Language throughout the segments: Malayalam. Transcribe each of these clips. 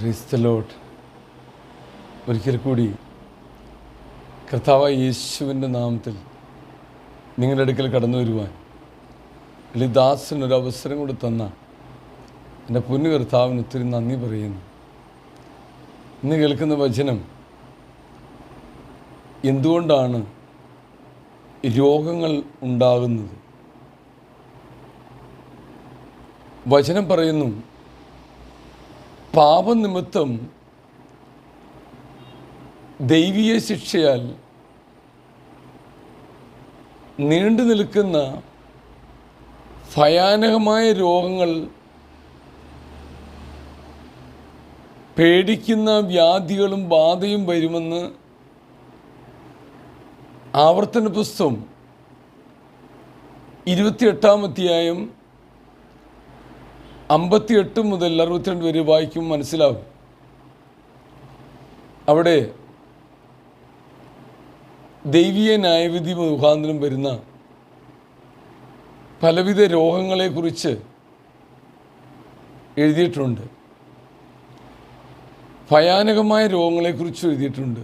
ക്രിസ്തലോട്ട്. ഒരിക്കൽ കൂടി കർത്താവായ യേശുവിന്റെ നാമത്തിൽ നിങ്ങളുടെ അടുക്കൽ കടന്നു വരുവാൻ ഒരു അവസരം കൂടി തന്ന എന്റെ പൊന്നു കർത്താവിന് ഒത്തിരി നന്ദി പറയുന്നു. ഇന്ന് കേൾക്കുന്ന വചനം എന്തുകൊണ്ടാണ് രോഗങ്ങൾ ഉണ്ടാകുന്നത്? വചനം പറയുന്നു പാപനിമിത്തം ദൈവീയ ശിക്ഷയാൽ നീണ്ടു നിൽക്കുന്ന ഭയാനകമായ രോഗങ്ങൾ പേടിക്കുന്ന വ്യാധികളും ബാധയും വരുമെന്ന് ആവർത്തന പുസ്തകം ഇരുപത്തിയെട്ടാം അധ്യായം അമ്പത്തിയെട്ട് മുതൽ അറുപത്തിരണ്ട് വരെ വായിക്കും മനസ്സിലാവും. അവിടെ ദൈവീയ ന്യായവിധി മുഖാന്തരം വരുന്ന പലവിധ രോഗങ്ങളെക്കുറിച്ച് എഴുതിയിട്ടുണ്ട്. ഭയാനകമായ രോഗങ്ങളെക്കുറിച്ച് എഴുതിയിട്ടുണ്ട്.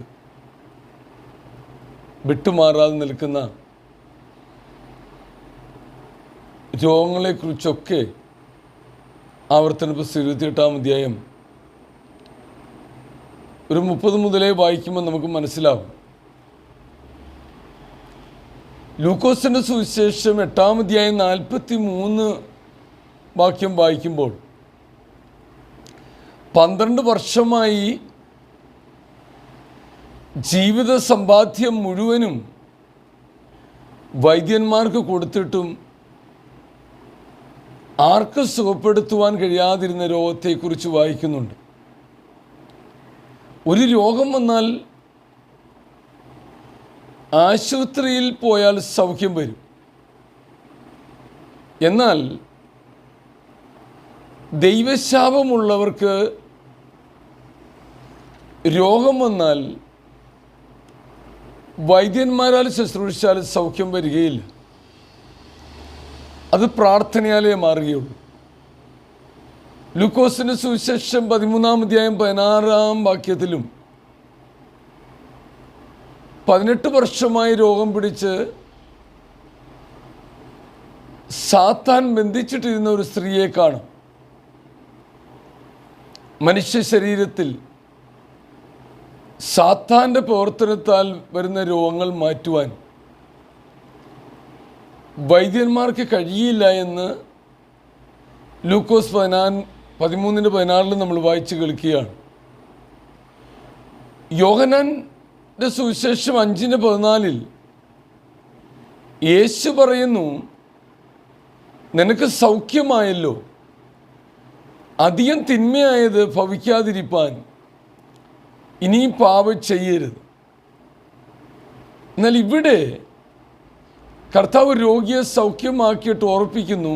വിട്ടുമാറാതെ നിൽക്കുന്ന രോഗങ്ങളെക്കുറിച്ചൊക്കെ ആവർത്തന പുസ്തകം ഇരുപത്തിയെട്ടാം അധ്യായം. ഒരു മുപ്പത് മുതലേ വായിക്കുമ്പോൾ നമുക്ക് മനസ്സിലാവും. ലൂക്കോസിന്റെ സുവിശേഷം എട്ടാം അധ്യായം നാൽപ്പത്തി മൂന്ന് വാക്യം വായിക്കുമ്പോൾ പന്ത്രണ്ട് വർഷമായി ജീവിത സമ്പാദ്യം മുഴുവനും വൈദ്യന്മാർക്ക് കൊടുത്തിട്ടും ആർക്ക് സുഖപ്പെടുത്തുവാൻ കഴിയാതിരുന്ന രോഗത്തെക്കുറിച്ച് വായിക്കുന്നുണ്ട്. ഒരു രോഗം വന്നാൽ ആശുപത്രിയിൽ പോയാൽ സൗഖ്യം വരും. എന്നാൽ ദൈവശാപമുള്ളവർക്ക് രോഗം വന്നാൽ വൈദ്യന്മാരാൽ ശുശ്രൂഷിച്ചാൽ സൗഖ്യം വരികയില്ല. അത് പ്രാർത്ഥനയാലേ മാറുകയുള്ളൂ. ലൂക്കോസിന്റെ സുവിശേഷം പതിമൂന്നാം അധ്യായം പതിനാറാം വാക്യത്തിലും പതിനെട്ട് വർഷമായി രോഗം പിടിച്ച് സാത്താൻ ബന്ധിച്ചിട്ടിരുന്ന ഒരു സ്ത്രീയെ കാണും. മനുഷ്യ ശരീരത്തിൽ സാത്താന്റെ പ്രവർത്തനത്താൽ വരുന്ന രോഗങ്ങൾ മാറ്റുവാൻ വൈദ്യന്മാർക്ക് കഴിയില്ല എന്ന് ലൂക്കോസ് പതിനാ പതിമൂന്നിന്റെ പതിനാറിൽ നമ്മൾ വായിച്ച് കേൾക്കുകയാണ്. യോഹനാന്റെ സുവിശേഷം അഞ്ചിന്റെ പതിനാലിൽ യേശു പറയുന്നു നിനക്ക് സൗഖ്യമായല്ലോ. അധികം തിന്മയായത് ഭവിക്കാതിരിപ്പാൻ ഇനിയും പാപം ചെയ്യരുത്. എന്നാൽ ഇവിടെ കർത്താവ് രോഗിയെ സൗഖ്യമാക്കിയിട്ട് ഓർപ്പിക്കുന്നു.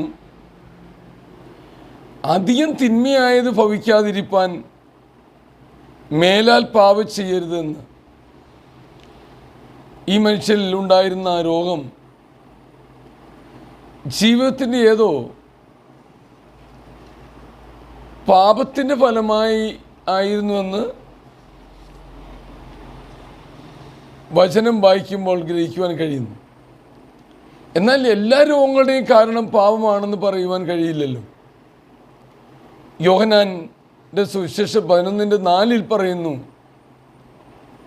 അധികം തിന്മയായത് ഭവിക്കാതിരിപ്പാൻ മേലാൽ പാവ ചെയ്യരുതെന്ന്. ഈ മനുഷ്യരിൽ ഉണ്ടായിരുന്ന രോഗം ജീവിതത്തിന്റെ ഏതോ പാപത്തിന്റെ ഫലമായി ആയിരുന്നുവെന്ന് വചനം വായിക്കുമ്പോൾ ഗ്രഹിക്കുവാൻ കഴിയുന്നു. എന്നാൽ എല്ലാ രോഗങ്ങളുടെയും കാരണം പാപമാണെന്ന് പറയുവാൻ കഴിയില്ലല്ലോ. യോഹനാന്റെ സുവിശേഷ പതിനൊന്നിന്റെ നാലിൽ പറയുന്നു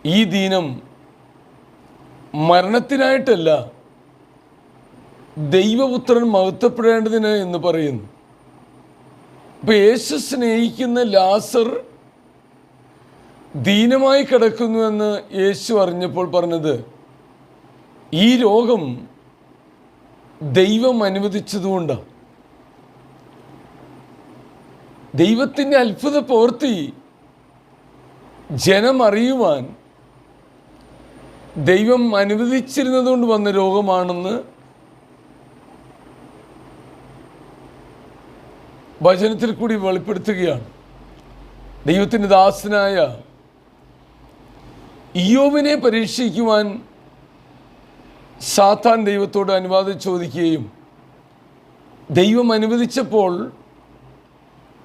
ഈ ദീനം മരണത്തിനായിട്ടല്ല ദൈവപുത്രൻ മഹത്വപ്പെടേണ്ടതിന് എന്ന് പറയുന്നു. അപ്പം യേശു സ്നേഹിക്കുന്ന ലാസർ ദീനമായി കിടക്കുന്നുവെന്ന് യേശു അറിഞ്ഞപ്പോൾ പറഞ്ഞത് ഈ രോഗം ദൈവം അനുവദിച്ചതുകൊണ്ട്. ദൈവത്തിന്റെ അത്ഭുത പ്രവൃത്തി ജനമറിയുവാൻ ദൈവം അനുവദിച്ചിരുന്നതുകൊണ്ട് വന്ന രോഗമാണെന്ന് വചനത്തിൽ കൂടി വെളിപ്പെടുത്തുകയാണ്. ദൈവത്തിന്റെ ദാസനായ ഇയോവിനെ പരീക്ഷിക്കുവാൻ സാത്താൻ ദൈവത്തോട് അനുവാദം ചോദിക്കുകയും ദൈവം അനുവദിച്ചപ്പോൾ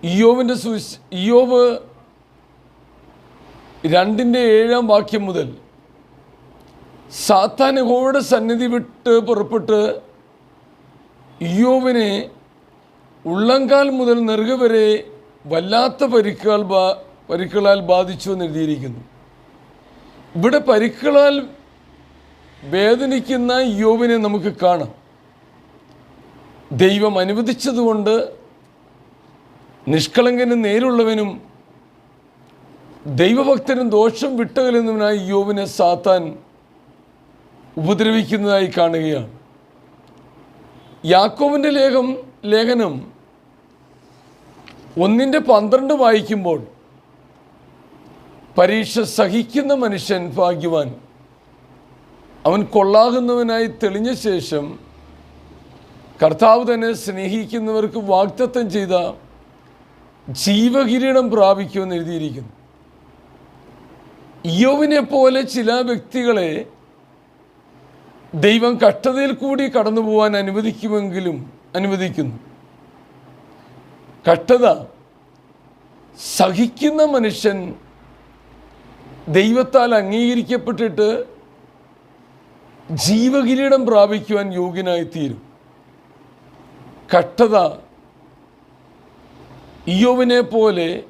ഇയോവിന്റെ സുവിശ് ഇയോവ് രണ്ടിന്റെ ഏഴാം വാക്യം മുതൽ സാത്താൻ യഹോവയുടെ സന്നിധി വിട്ട് പുറപ്പെട്ട് ഇയോവിനെ ഉള്ളങ്കാൽ മുതൽ നെറുക വരെ വല്ലാത്ത പരിക്കുകൾ ബാ പരിക്കുകളാൽ ബാധിച്ചു എന്ന് എഴുതിയിരിക്കുന്നു. ഇവിടെ പരിക്കുകളാൽ വേദനിക്കുന്ന യോവിനെ നമുക്ക് കാണാം. ദൈവം അനുവദിച്ചതുകൊണ്ട് നിഷ്കളങ്കനും നേരുള്ളവനും ദൈവഭക്തനും ദോഷം വിട്ടകലുന്നവനായി യോവിനെ സാത്താൻ ഉപദ്രവിക്കുന്നതായി കാണുകയാണ്. യാക്കോവിന്റെ ലേഖം ലേഖനം ഒന്നിന്റെ പന്ത്രണ്ട് വായിക്കുമ്പോൾ പരീക്ഷ സഹിക്കുന്ന മനുഷ്യൻ ഭാഗ്യവാൻ. അവൻ കൊള്ളാകുന്നവനായി തെളിഞ്ഞ ശേഷം കർത്താവ് തന്നെ സ്നേഹിക്കുന്നവർക്ക് വാഗ്ദത്തം ചെയ്ത ജീവകിരീടം പ്രാപിക്കുമെന്ന് എഴുതിയിരിക്കുന്നു. ഇയോവിനെ പോലെ ചില വ്യക്തികളെ ദൈവം കഷ്ടതയിൽ കൂടി കടന്നു പോകാൻ അനുവദിക്കുമെങ്കിലും അനുവദിക്കുന്നു. കഷ്ടത സഹിക്കുന്ന മനുഷ്യൻ ദൈവത്താൽ അംഗീകരിക്കപ്പെട്ടിട്ട് ജീവകിരീടം പ്രാപിക്കുവാൻ യോഗ്യനായിത്തീരും. കട്ടത ഇയോവിനെ പോലെ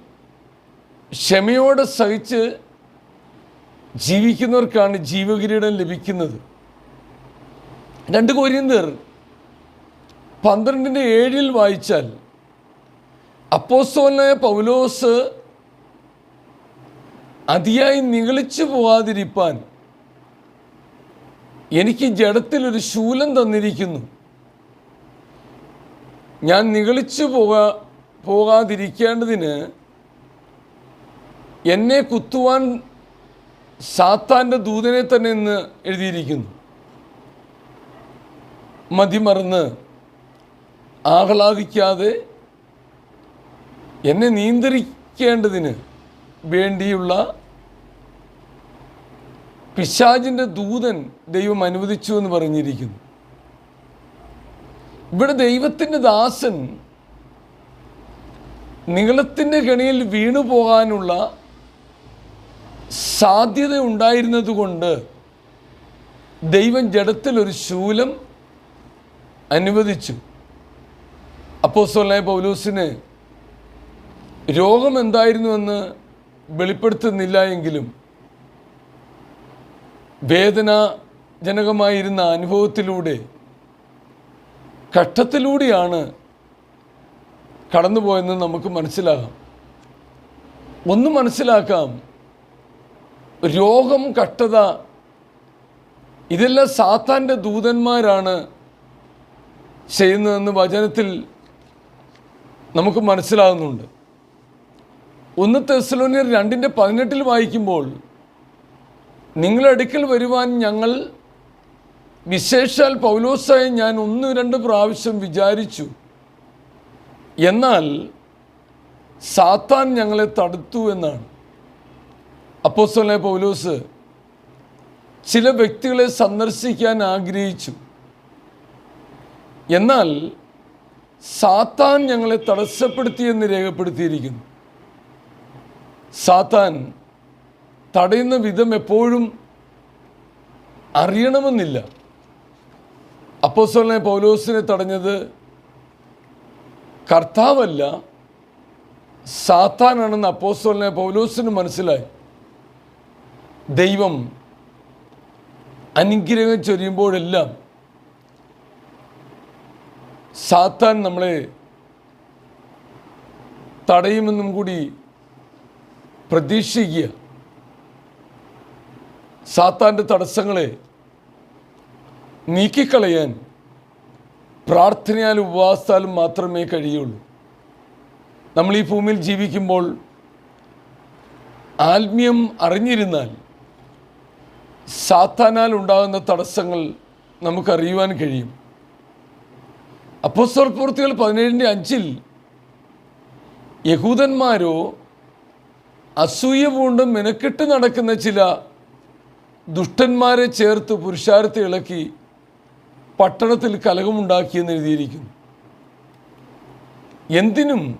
ക്ഷമയോടെ സഹിച്ച് ജീവിക്കുന്നവർക്കാണ് ജീവകിരീടം ലഭിക്കുന്നത്. രണ്ട് കോരിന്തർ പന്ത്രണ്ടിന്റെ ഏഴിൽ വായിച്ചാൽ അപ്പോസ്തോലായ പൗലോസ് അതിയായി നിഗളിച്ചു പോകാതിരിപ്പാൻ എനിക്ക് ജഡത്തിലൊരു ശൂലം തന്നിരിക്കുന്നു. ഞാൻ നിഗളിച്ചു പോകാ പോകാതിരിക്കേണ്ടതിന് എന്നെ കുത്തുവാൻ സാത്താന്റെ ദൂതനെ തന്നെ ഇന്ന് എഴുതിയിരിക്കുന്നു. മതിമറന്ന് ആഹ്ലാദിക്കാതെ എന്നെ നിയന്ത്രിക്കേണ്ടതിന് വേണ്ടിയുള്ള പിശാജിന്റെ ദൂതൻ ദൈവം അനുവദിച്ചു എന്ന് പറഞ്ഞിരിക്കുന്നു. ഇവിടെ ദൈവത്തിന്റെ ദാസൻ നീളത്തിന്റെ കെണിയിൽ വീണു പോകാനുള്ള സാധ്യത ഉണ്ടായിരുന്നതുകൊണ്ട് ദൈവം ജഡത്തിൽ ഒരു ശൂലം അനുവദിച്ചു. അപ്പോസ്തലനായ പൗലൂസിന് രോഗം എന്തായിരുന്നുവെന്ന് വെളിപ്പെടുത്തുന്നില്ല എങ്കിലും വേദനാജനകമായിരുന്ന അനുഭവത്തിലൂടെ കഷ്ടത്തിലൂടെയാണ് കടന്നുപോയെന്ന് നമുക്ക് മനസ്സിലാകാം. ഒന്ന് മനസ്സിലാക്കാം രോഗം കഷ്ടത ഇതെല്ലാം സാത്താന്റെ ദൂതന്മാരാണ് ചെയ്യുന്നതെന്ന് വചനത്തിൽ നമുക്ക് മനസ്സിലാകുന്നുണ്ട്. ഒന്ന് തെസ്സലോനിയർ രണ്ടിന്റെ പതിനെട്ടിൽ വായിക്കുമ്പോൾ നിങ്ങളടുക്കൽ വരുവാൻ ഞങ്ങൾ വിശേഷാൽ പൗലോസായി ഞാൻ ഒന്ന് രണ്ട് പ്രാവശ്യം വിചാരിച്ചു. എന്നാൽ സാത്താൻ ഞങ്ങളെ തടുത്തു എന്നാണ്. അപ്പോസ്തലനായ പൗലോസ് ചില വ്യക്തികളെ സന്ദർശിക്കാൻ ആഗ്രഹിച്ചു. എന്നാൽ സാത്താൻ ഞങ്ങളെ തടസ്സപ്പെടുത്തിയെന്ന് രേഖപ്പെടുത്തിയിരിക്കുന്നു. സാത്താൻ തടയുന്ന വിധം എപ്പോഴും അറിയണമെന്നില്ല. അപ്പോസ്തലനെ പൗലോസിനെ തടഞ്ഞത് കർത്താവല്ല സാത്താനാണെന്ന് അപ്പോസ്തലനെ പൗലോസിന് മനസ്സിലായി. ദൈവം അനുഗ്രഹം ചൊരിയുമ്പോഴെല്ലാം സാത്താൻ നമ്മളെ തടയുമെന്നും കൂടി പ്രതീക്ഷിക്കുക. സാത്താന്റെ തടസ്സങ്ങളെ നീക്കിക്കളയാൻ പ്രാർത്ഥനയാലും ഉപവാസത്താലും മാത്രമേ കഴിയുള്ളൂ. നമ്മൾ ഈ ഭൂമിയിൽ ജീവിക്കുമ്പോൾ ആത്മീയം അറിഞ്ഞിരുന്നാൽ സാത്താനാൽ ഉണ്ടാകുന്ന തടസ്സങ്ങൾ നമുക്കറിയുവാൻ കഴിയും. അപ്പോസ്തല പ്രവൃത്തികൾ പതിനേഴിന്റെ അഞ്ചിൽ യഹൂദന്മാരോ അസൂയ പൂണ്ടും മെനക്കെട്ട് നടക്കുന്ന ചില ദുഷ്ടന്മാരെ ചേർത്ത് പുരുഷാരത്തെ ഇളക്കി പട്ടണത്തിൽ കലകമുണ്ടാക്കിയെന്ന് എഴുതിയിരിക്കുന്നു. എന്തിനും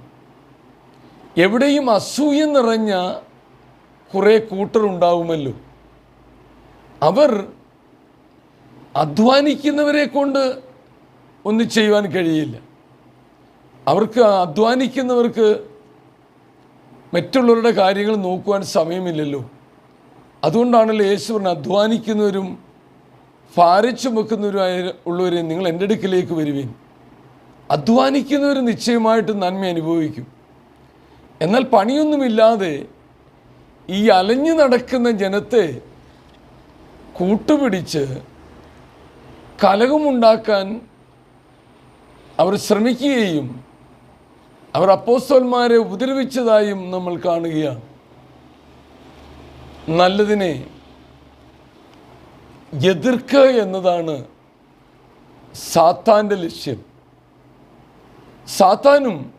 എവിടെയും അസൂയ നിറഞ്ഞ കുറേ കൂട്ടറുണ്ടാവുമല്ലോ അവർ അധ്വാനിക്കുന്നവരെ കൊണ്ട് ഒന്നും ചെയ്യുവാൻ കഴിയില്ല. അവർക്ക് അധ്വാനിക്കുന്നവർക്ക് മറ്റുള്ളവരുടെ കാര്യങ്ങൾ നോക്കുവാൻ സമയമില്ലല്ലോ. അതുകൊണ്ടാണല്ലോ യേശു പറഞ്ഞ അധ്വാനിക്കുന്നവരും ഭാരിച്ചു വെക്കുന്നവരുമായ ഉള്ളവരെ നിങ്ങൾ എന്റെ അടുക്കിലേക്ക് വരുവീൻ. അധ്വാനിക്കുന്നവർ നിശ്ചയമായിട്ട് നന്മ അനുഭവിക്കും. എന്നാൽ പണിയൊന്നുമില്ലാതെ ഈ അലഞ്ഞു നടക്കുന്ന ജനത്തെ കൂട്ടുപിടിച്ച് കലകമുണ്ടാക്കാൻ അവർ ശ്രമിക്കുകയും അവർ അപ്പോസ്തോന്മാരെ ഉപദ്രവിച്ചതായും നമ്മൾ കാണുകയാണ്. നല്ലതിനെ എതിർക്കുക എന്നതാണ് സാത്താന്റെ ലക്ഷ്യം. സാത്താനും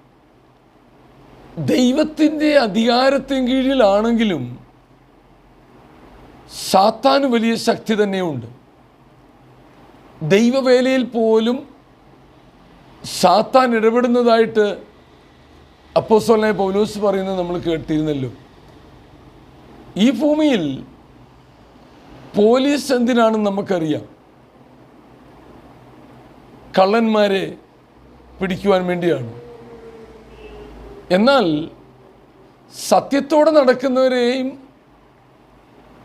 ദൈവത്തിന്റെ അധികാരത്തിന് കീഴിലാണെങ്കിലും സാത്താന് വലിയ ശക്തി തന്നെയുണ്ട്. ദൈവവേലയിൽ പോലും സാത്താൻ ഇടപെടുന്നതായിട്ട് അപ്പോസ്തലനായ പൗലോസ് പറയുന്നത് നമ്മൾ കേട്ടിരുന്നല്ലോ. ഈ ഭൂമിയിൽ പോലീസ് എന്തിനാണ് നമുക്കറിയാം? കള്ളന്മാരെ പിടിക്കുവാൻ വേണ്ടിയാണ്. എന്നാൽ സത്യത്തോടെ നടക്കുന്നവരെയും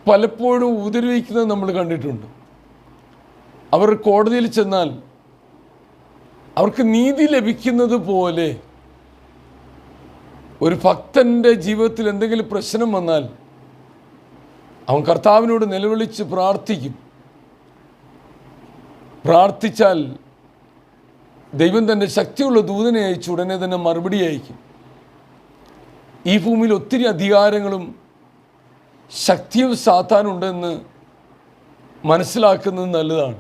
പലപ്പോഴും ഉപദ്രവിക്കുന്നത് നമ്മൾ കണ്ടിട്ടുണ്ട്. അവർ കോടതിയിൽ ചെന്നാൽ അവർക്ക് നീതി ലഭിക്കുന്നത് പോലെ ഒരു ഭക്തന്റെ ജീവിതത്തിൽ എന്തെങ്കിലും പ്രശ്നം വന്നാൽ അവൻ കർത്താവിനോട് നിലവിളിച്ച് പ്രാർത്ഥിക്കും. പ്രാർത്ഥിച്ചാൽ ദൈവം തന്റെ ശക്തിയുള്ള ദൂതനെ അയച്ച് ഉടനെ തന്നെ മറുപടി അയക്കും. ഈ ഭൂമിയിൽ ഒത്തിരി അധികാരങ്ങളും ശക്തിയും സാത്താനുണ്ടെന്ന് മനസ്സിലാക്കുന്നത് നല്ലതാണ്.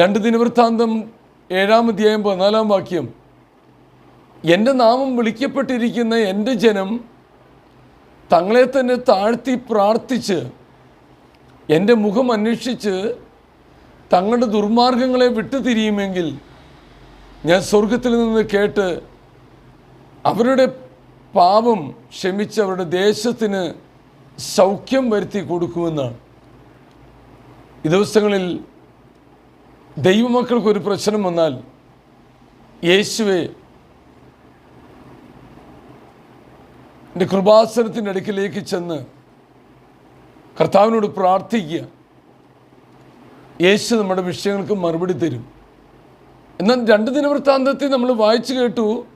രണ്ട് ദിനവൃത്താന്തം ഏഴാം അധ്യായം പതിനാലാം വാക്യം എന്റെ നാമം വിളിക്കപ്പെട്ടിരിക്കുന്ന എന്റെ ജനം തങ്ങളെ തന്നെ താഴ്ത്തി പ്രാർത്ഥിച്ച് എന്റെ മുഖം അന്വേഷിച്ച് തങ്ങളുടെ ദുർമാർഗങ്ങളെ വിട്ടുതിരിയുമെങ്കിൽ ഞാൻ സ്വർഗത്തിൽ നിന്ന് കേട്ട് അവരുടെ പാപം ക്ഷമിച്ച് അവരുടെ ദേശത്തിന് സൗഖ്യം വരുത്തി കൊടുക്കുമെന്നാണ്. ഈ ദിവസങ്ങളിൽ ദൈവമക്കൾക്കൊരു പ്രശ്നം വന്നാൽ യേശുവെ എന്റെ കൃപാസനത്തിന്റെ അടുക്കിലേക്ക് ചെന്ന് കർത്താവിനോട് പ്രാർത്ഥിക്കുക. യേശു നമ്മുടെ വിഷയങ്ങൾക്ക് മറുപടി തരും. എന്നാൽ രണ്ട് ദിനവൃത്താന്തത്തിൽ നമ്മൾ വായിച്ചു കേട്ടു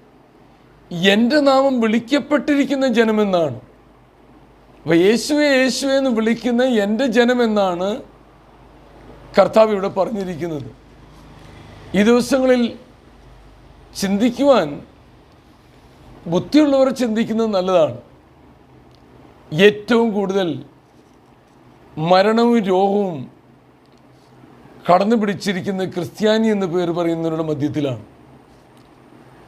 എന്റെ നാമം വിളിക്കപ്പെട്ടിരിക്കുന്ന ജനമെന്നാണ്. അപ്പോൾ യേശുവെ യേശുവെ എന്ന് വിളിക്കുന്ന എന്റെ ജനമെന്നാണ് കർത്താവ് ഇവിടെ പറഞ്ഞിരിക്കുന്നത്. ഈ ദിവസങ്ങളിൽ ചിന്തിക്കുവാൻ ബുദ്ധിയുള്ളവർ ചിന്തിക്കുന്നത് നല്ലതാണ്. ഏറ്റവും കൂടുതൽ മരണവും രോഗവും കടന്നു പിടിച്ചിരിക്കുന്ന ക്രിസ്ത്യാനി എന്ന് പേര് പറയുന്നവരുടെ മധ്യത്തിലാണ്.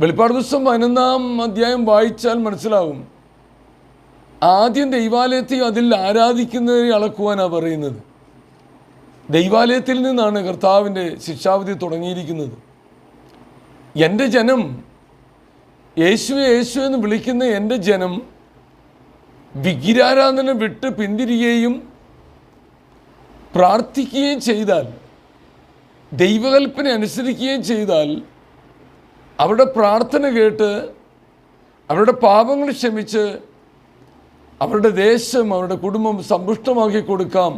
വെളിപ്പാട് ദിവസം പതിനൊന്നാം അധ്യായം വായിച്ചാൽ മനസ്സിലാവും. ആദ്യം ദൈവാലയത്തെ അതിൽ ആരാധിക്കുന്നവരെ അളക്കുവാനാണ് പറയുന്നത്. ദൈവാലയത്തിൽ നിന്നാണ് കർത്താവിന്റെ ശിക്ഷാവിധി തുടങ്ങിയിരിക്കുന്നത്. എന്റെ ജനം യേശുവെ യേശു എന്ന് വിളിക്കുന്ന എന്റെ ജനം വിഗ്രഹാരാധന വിട്ട് പിന്തിരികയും പ്രാർത്ഥിക്കുകയും ചെയ്താൽ ദൈവകൽപ്പന അനുസരിക്കുകയും ചെയ്താൽ അവരുടെ പ്രാർത്ഥന കേട്ട് അവരുടെ പാപങ്ങൾ ക്ഷമിച്ച് അവരുടെ ദേശം അവരുടെ കുടുംബം സമ്പുഷ്ടമാക്കി കൊടുക്കാം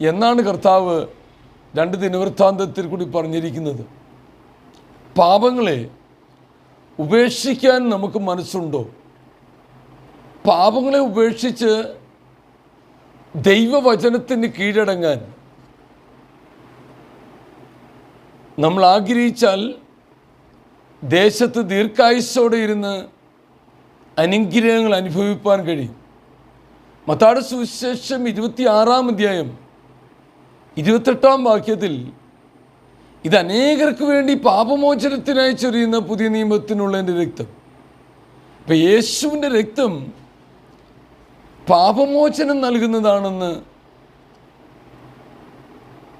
എന്നാണ് കർത്താവ് രണ്ട് ദിനവൃത്താന്തത്തിൽ കൂടി പറഞ്ഞിരിക്കുന്നത്. പാപങ്ങളെ ഉപേക്ഷിക്കാൻ നമുക്ക് മനസ്സുണ്ടോ? പാപങ്ങളെ ഉപേക്ഷിച്ച് ദൈവവചനത്തിന് കീഴടങ്ങാൻ നമ്മൾ ആഗ്രഹിച്ചാൽ ദേശത്ത് ദീർഘായുസ്സോടെ ഇരുന്ന് അനുഗ്രഹങ്ങൾ അനുഭവിപ്പാൻ കഴിയും. മത്താട് സുവിശേഷം ഇരുപത്തി ആറാം അധ്യായം ഇരുപത്തെട്ടാം വാക്യത്തിൽ ഇത് അനേകർക്ക് വേണ്ടി പാപമോചനത്തിനായി ചൊരിയുന്ന പുതിയ നിയമത്തിനുള്ള എന്റെ രക്തം. ഇപ്പം യേശുവിന്റെ രക്തം പാപമോചനം നൽകുന്നതാണെന്ന്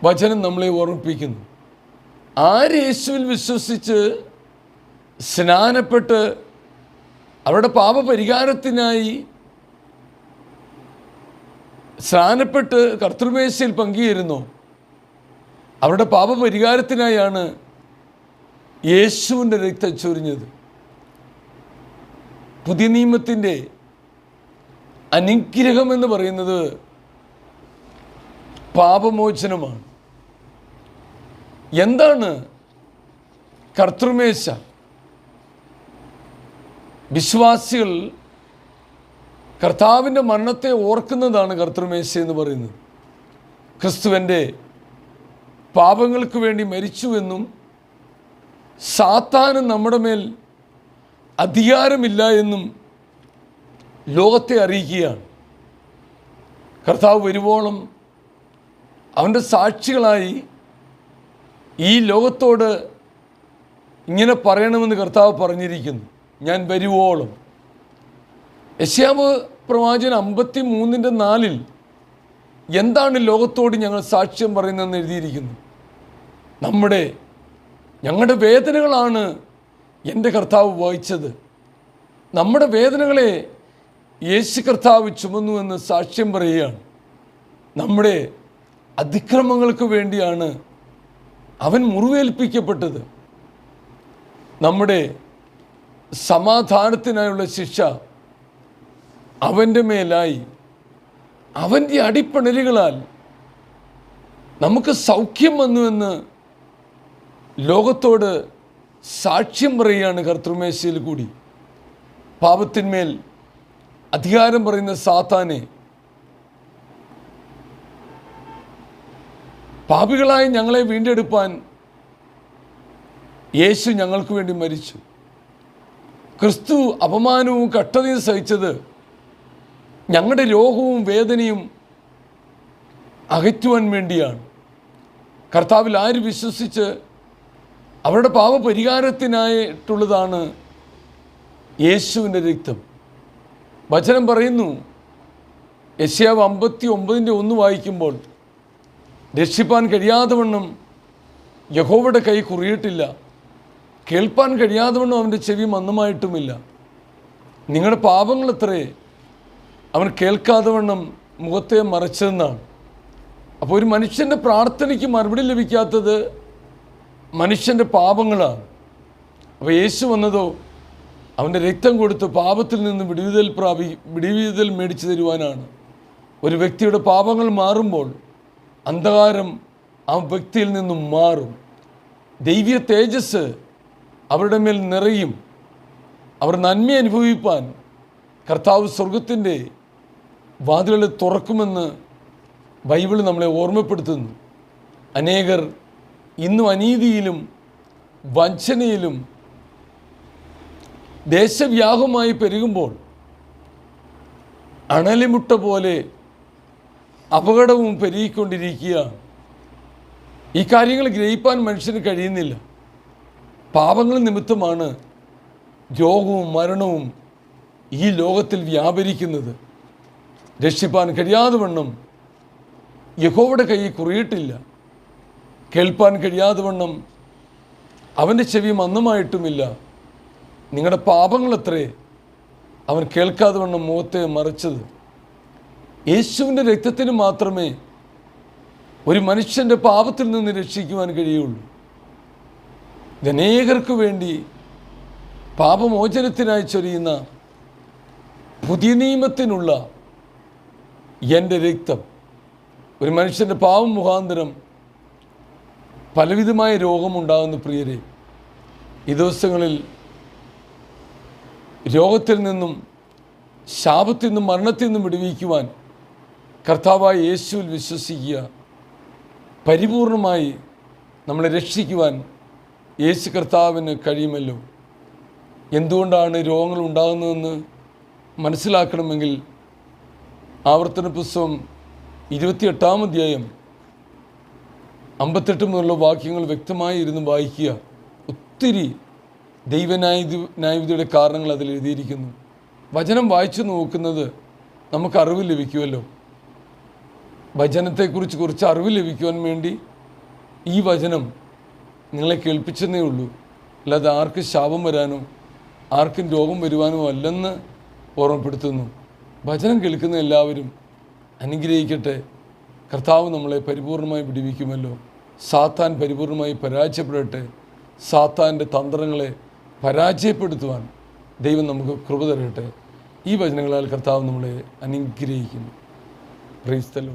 വചനം നമ്മളെ ഓർമ്മിപ്പിക്കുന്നു. ആര് യേശുവിൽ വിശ്വസിച്ച് സ്നാനപ്പെട്ട് അവരുടെ പാപപരിഹാരത്തിനായി സ്നാനപ്പെട്ട് കർത്തൃമേശയിൽ പങ്കുചേരുന്നു? അവരുടെ പാപപരിഹാരത്തിനായാണ് യേശുവിന്റെ രക്തം ചൊരിഞ്ഞത്. പുതിയ നിയമത്തിന്റെ അനുഗ്രഹം എന്ന് പറയുന്നത് പാപമോചനമാണ്. എന്താണ് കർത്തൃമേശ? വിശ്വാസികൾ കർത്താവിന്റെ മരണത്തെ ഓർക്കുന്നതാണ് കർത്തൃമേശ എന്ന് പറയുന്നത്. ക്രിസ്തുവിന്റെ പാപങ്ങൾക്ക് വേണ്ടി മരിച്ചുവെന്നും സാത്താന് നമ്മുടെ മേൽ അധികാരമില്ല എന്നും ലോകത്തെ അറിയിക്കുകയാണ്. കർത്താവ് വരുവോളം അവന്റെ സാക്ഷികളായി ഈ ലോകത്തോട് ഇങ്ങനെ പറയണമെന്ന് കർത്താവ് പറഞ്ഞിരിക്കുന്നു. ഞാൻ വരുവോളം. യശ്യാവ് പ്രവാചകൻ അമ്പത്തി മൂന്നിന്റെ നാലിൽ എന്താണ് ലോകത്തോട് ഞങ്ങൾ സാക്ഷ്യം പറയുന്നതെന്ന് എഴുതിയിരിക്കുന്നു? നമ്മുടെ ഞങ്ങളുടെ വേദനകളാണ് എന്റെ കർത്താവ് വഹിച്ചത്. നമ്മുടെ വേദനകളെ യേശു കർത്താവ് ചുമന്നു എന്ന് സാക്ഷ്യം പറയുകയാണ്. നമ്മുടെ അതിക്രമങ്ങൾക്ക് വേണ്ടിയാണ് അവൻ മുറിവേൽപ്പിക്കപ്പെട്ടത്. നമ്മുടെ സമാധാനത്തിനായുള്ള ശിക്ഷ അവന്റെ മേലായി. അവന്റെ അടിപ്പണലുകളാൽ നമുക്ക് സൗഖ്യം വന്നുവെന്ന് ലോകത്തോട് സാക്ഷ്യം പറയുകയാണ് കർത്തൃമേശയിൽ കൂടി. പാപത്തിന്മേൽ അധികാരം പറയുന്ന സാത്താനെ. പാപികളായി ഞങ്ങളെ വീണ്ടെടുപ്പാൻ യേശു ഞങ്ങൾക്ക് വേണ്ടി മരിച്ചു. ക്രിസ്തു അപമാനവും കട്ടതയും സഹിച്ചത് ഞങ്ങളുടെ രോഗവും വേദനയും അകറ്റുവാൻ വേണ്ടിയാണ്. കർത്താവിൽ ആര് വിശ്വസിച്ച് അവരുടെ പാപപരിഹാരത്തിനായിട്ടുള്ളതാണ് യേശുവിന്റെ രക്തം. വചനം പറയുന്നു യശ്യാവ് അമ്പത്തി ഒമ്പതിന്റെ ഒന്ന് വായിക്കുമ്പോൾ രക്ഷിപ്പാൻ കഴിയാതെ വണ്ണം യഹോവയുടെ കൈ കുറിയിട്ടില്ല കേൾപ്പാൻ കഴിയാതെ വണ്ണം അവന്റെ ചെവി മന്ദമായിട്ടുമില്ല. നിങ്ങളുടെ പാപങ്ങൾ എത്രയേ അവൻ കേൾക്കാതെ വണ്ണം മുഖത്തെ മറച്ചതെന്നാണ്. അപ്പോൾ ഒരു മനുഷ്യന്റെ പ്രാർത്ഥനയ്ക്ക് മറുപടി ലഭിക്കാത്തത് മനുഷ്യന്റെ പാപങ്ങളാണ്. അപ്പോൾ യേശു വന്നതോ അവന്റെ രക്തം കൊടുത്ത് പാപത്തിൽ നിന്ന് വിടുവിതൽ പ്രാപി വിടുവിതൽ മേടിച്ചു തരുവാനാണ്. ഒരു വ്യക്തിയുടെ പാപങ്ങൾ മാറുമ്പോൾ അന്ധകാരം ആ വ്യക്തിയിൽ നിന്നും മാറും. ദൈവീയ തേജസ് അവരുടെ മേൽ നിറയും. അവർ നന്മ അനുഭവിപ്പാൻ കർത്താവ് സ്വർഗത്തിന്റെ വാതിലുകൾ തുറക്കുമെന്ന് ബൈബിൾ നമ്മളെ ഓർമ്മപ്പെടുത്തുന്നു. അനേകർ ഇന്നും അനീതിയിലും വഞ്ചനയിലും ദേശവ്യാഹമായി പെരുകുമ്പോൾ അണലിമുട്ട പോലെ അപകടവും പെരുകിക്കൊണ്ടിരിക്കുക. ഈ കാര്യങ്ങൾ ഗ്രഹിപ്പാൻ മനുഷ്യന് കഴിയുന്നില്ല. പാപങ്ങൾ നിമിത്തമാണ് രോഗവും മരണവും ഈ ലോകത്തിൽ വ്യാപരിക്കുന്നത്. രക്ഷിപ്പാൻ കഴിയാതെ വണ്ണം യഹോവയുടെ കൈ കുറിയിട്ടില്ല. കേൾപ്പാൻ കഴിയാതെ വണ്ണം അവന്റെ ചെവി മന്ദമായിട്ടുമില്ല. നിങ്ങളുടെ പാപങ്ങളത്രേ അവൻ കേൾക്കാതെ വണ്ണം മുഖത്തെ മറിച്ചത്. യേശുവിന്റെ രക്തത്തിന് മാത്രമേ ഒരു മനുഷ്യന്റെ പാപത്തിൽ നിന്ന് രക്ഷിക്കുവാൻ കഴിയുള്ളൂ. ഇതനേകർക്ക് വേണ്ടി പാപമോചനത്തിനായി ചൊരിയുന്ന പുതിയ നിയമത്തിനുള്ള എന്റെ രക്തം. ഒരു മനുഷ്യന്റെ പാവം മുഖാന്തരം പലവിധമായ രോഗമുണ്ടാകുന്ന പ്രിയരെ ഈ ദിവസങ്ങളിൽ രോഗത്തിൽ നിന്നും ശാപത്തിൽ നിന്നും മരണത്തിൽ നിന്നും വിടുവിക്കുവാൻ കർത്താവായ യേശുവിൽ വിശ്വസിക്കുക പരിപൂർണമായി നമ്മളെ രക്ഷിക്കുവാൻ യേശു കർത്താവിന് കഴിയുമല്ലോ. എന്തുകൊണ്ടാണ് രോഗങ്ങൾ ഉണ്ടാകുന്നതെന്ന് മനസ്സിലാക്കണമെങ്കിൽ ആവർത്തന പുസ്തകം ഇരുപത്തിയെട്ടാം അധ്യായം അമ്പത്തെട്ട് മുതലുള്ള വാക്യങ്ങൾ വ്യക്തമായി ഇരുന്ന് വായിക്കുക. ഒത്തിരി ദൈവന്യായ ന്യായവിധിയുടെ കാരണങ്ങൾ അതിൽ എഴുതിയിരിക്കുന്നു. വചനം വായിച്ചു നോക്കുന്നത് നമുക്ക് അറിവ് ലഭിക്കുമല്ലോ. വചനത്തെക്കുറിച്ച് കുറച്ച് അറിവ് ലഭിക്കുവാൻ വേണ്ടി ഈ വചനം നിങ്ങളെ കേൾപ്പിച്ചെന്നേ ഉള്ളൂ. അല്ലാതെ ആർക്ക് ശാപം വരാനോ ആർക്കും രോഗം വരുവാനോ അല്ലെന്ന് ഓർമ്മപ്പെടുത്തുന്നു. വചനം കേൾക്കുന്ന എല്ലാവരും അനുഗ്രഹിക്കട്ടെ. കർത്താവ് നമ്മളെ പരിപൂർണമായി പിടിവിക്കുമല്ലോ സാത്താൻ പരിപൂർണമായി പരാജയപ്പെടട്ടെ. സാത്താന്റെ തന്ത്രങ്ങളെ പരാജയപ്പെടുത്തുവാൻ ദൈവം നമുക്ക് കൃപ തരട്ടെ. ഈ വചനങ്ങളാൽ കർത്താവ് നമ്മളെ അനുഗ്രഹിക്കുന്നു. ക്രൈസ്തലോ